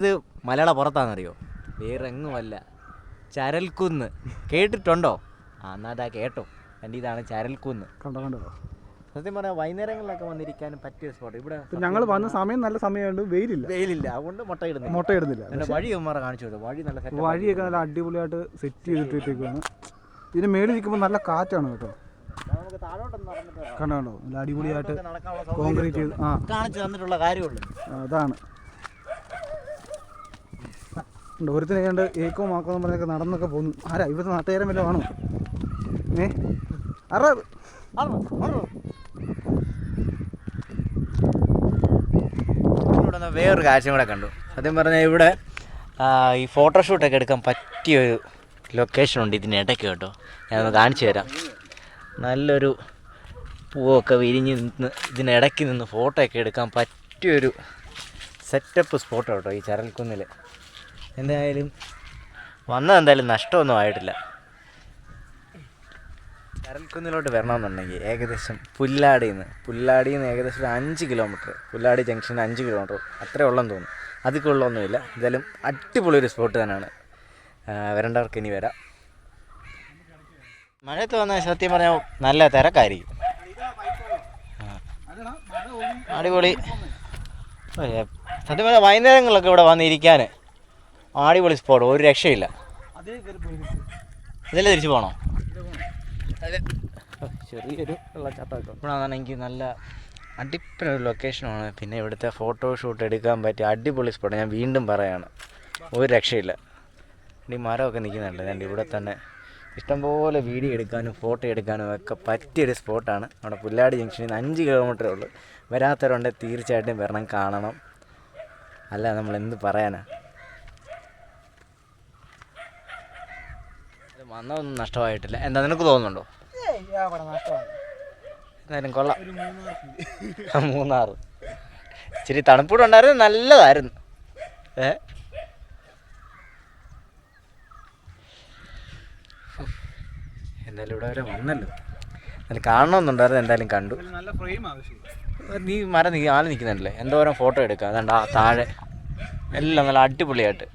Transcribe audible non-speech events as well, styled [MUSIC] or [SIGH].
ഇത് മലയാള പുറത്താണെന്നറിയോ? വേറെ എങ്ങുമല്ല ചരൽക്കുന്ന്. കേട്ടിട്ടുണ്ടോ? ആ എന്നാ അതാ കേട്ടോ. എന്റെ ഇതാണ് ചരൽക്കുന്ന്. കണ്ടോ കണ്ടോ? സത്യം പറഞ്ഞാൽ വൈകുന്നേരങ്ങളിലൊക്കെ വന്നിരിക്കാൻ പറ്റിയ സ്പോട്ട് ഇവിടെ ഞങ്ങൾ വന്ന സമയം നല്ല സമയമുണ്ട് വെയിലില്ല. വെയിലില്ല. അതുകൊണ്ട് മുട്ട ഇടുന്നില്ല. മുട്ട ഇടുന്നില്ല എന്റെ വഴി ഉമ്മാറെ കാണിച്ചു കൊടുത്തു? വഴി നല്ല വഴിയൊക്കെ നല്ല അടിപൊളിയായിട്ട് സെറ്റ് ചെയ്തിട്ടേക്കാണ് ഇതിന് മേളിൽ നിൽക്കുമ്പോൾ നല്ല കാറ്റാണ് കേട്ടോ. നമുക്ക് താഴോട്ടൊന്ന് നടന്നിട്ട് വരാം. കണ്ടോ കണ്ടോ? നല്ല അടിപൊളിയായിട്ട് നടക്കാനുള്ള സൗകര്യം കോൺക്രീറ്റ് ചെയ്ത് ആ. കാണിച്ചു തന്നിട്ടുള്ള കാര്യമുള്ളൂ. അതാണ്. ഉണ്ട്. ഒരുത്തിനെ കണ്ട് ഏക്കോ മാക്കോ എന്ന് പറഞ്ഞൊക്കെ നടന്നൊക്കെ പോകുന്നു. ആരാ? ഇവിടുത്തെ നാട്ടുകാരൻ വല്ലതും ആണോ? ഏ? അറ വേറൊരു കാഴ്ചയും കൂടെ കണ്ടു. സത്യം പറഞ്ഞാൽ ഇവിടെ ഈ ഫോട്ടോഷൂട്ടൊക്കെ എടുക്കാൻ പറ്റിയൊരു ലൊക്കേഷൻ ഉണ്ട് ഇതിനിടയ്ക്ക് കേട്ടോ. ഞാനൊന്ന് കാണിച്ചു തരാം. നല്ലൊരു പൂവൊക്കെ വിരിഞ്ഞ് നിന്ന് ഇതിനിടയ്ക്ക് നിന്ന് ഫോട്ടോ ഒക്കെ എടുക്കാൻ പറ്റിയൊരു സെറ്റപ്പ് സ്പോട്ട് കേട്ടോ ഈ ചരൽക്കുന്നിൽ എന്തായാലും വന്നത് എന്തായാലും നഷ്ടമൊന്നും ആയിട്ടില്ല. കരൽക്കുന്നിലോട്ട് വരണമെന്നുണ്ടെങ്കിൽ ഏകദേശം പുല്ലാടിയിൽ നിന്ന് പുല്ലാടിയിൽ നിന്ന് ഏകദേശം ഒരു അഞ്ച് കിലോമീറ്റർ പുല്ലാടി ജംഗ്ഷൻ അഞ്ച് കിലോമീറ്റർ അത്രേ ഉള്ളെന്ന് തോന്നുന്നു. അതിൽ ഉള്ളൊന്നുമില്ല. എന്തായാലും അടിപൊളി ഒരു സ്പോട്ട് തന്നെയാണ്. വരേണ്ടവർക്ക് ഇനി വരാം. മഴയത്ത് വന്നാൽ സത്യം പറഞ്ഞാൽ നല്ല തിരക്കായിരിക്കും. അടിപൊളി. സത്യം പറഞ്ഞാൽ വൈകുന്നേരങ്ങളിലൊക്കെ ഇവിടെ വന്നിരിക്കാൻ അടിപൊളി സ്പോട്ട് ഒരു രക്ഷയില്ല. ഇതല്ലേ തിരിച്ചു പോകണോ ചെറിയൊരു വെള്ളച്ചാട്ടമൊക്കെ ഇവിടെ വന്നാണെങ്കിൽ നല്ല അടിപൊളി ഒരു ലൊക്കേഷനാണ് പിന്നെ ഇവിടുത്തെ ഫോട്ടോ ഷൂട്ട് എടുക്കാൻ പറ്റിയ അടിപൊളി സ്പോട്ട് ഞാൻ വീണ്ടും പറയാണ് ഒരു രക്ഷയില്ല. ഈ മരമൊക്കെ നിൽക്കുന്നുണ്ട്. ഞാൻ ഇവിടെ തന്നെ ഇഷ്ടംപോലെ വീഡിയോ എടുക്കാനും ഫോട്ടോ എടുക്കാനും ഒക്കെ പറ്റിയൊരു സ്പോട്ടാണ് നമ്മുടെ പുല്ലാടി ജംഗ്ഷനിൽ നിന്ന് അഞ്ച് കിലോമീറ്ററേ ഉള്ളൂ. വരാത്തവരുണ്ടെങ്കിൽ തീർച്ചയായിട്ടും വരണം കാണണം. അല്ല നമ്മൾ എന്ത് പറയാനാ? വന്നതൊന്നും നഷ്ടമായിട്ടില്ല. എന്താ നിനക്ക് തോന്നുന്നുണ്ടോ? എന്തായാലും കൊള്ളാം. [LAUGHS] മൂന്നാറ്. ഇച്ചിരി തണുപ്പൂടെ ഉണ്ടായിരുന്നു നല്ലതായിരുന്നു. ഏ? എന്തായാലും ഇവിടെ വരെ വന്നല്ലോ. എന്നാലും കാണണമെന്നുണ്ടായിരുന്നു എന്തായാലും കണ്ടു. നല്ല ഫ്രെയിം ആവശ്യം നീ മരം നീ ആൾ നിൽക്കുന്നുണ്ടല്ലേ? എന്തോരം ഫോട്ടോ എടുക്കാം. അതുകൊണ്ട് ആ താഴെ. എല്ലാം നല്ല അടിപൊളിയായിട്ട്.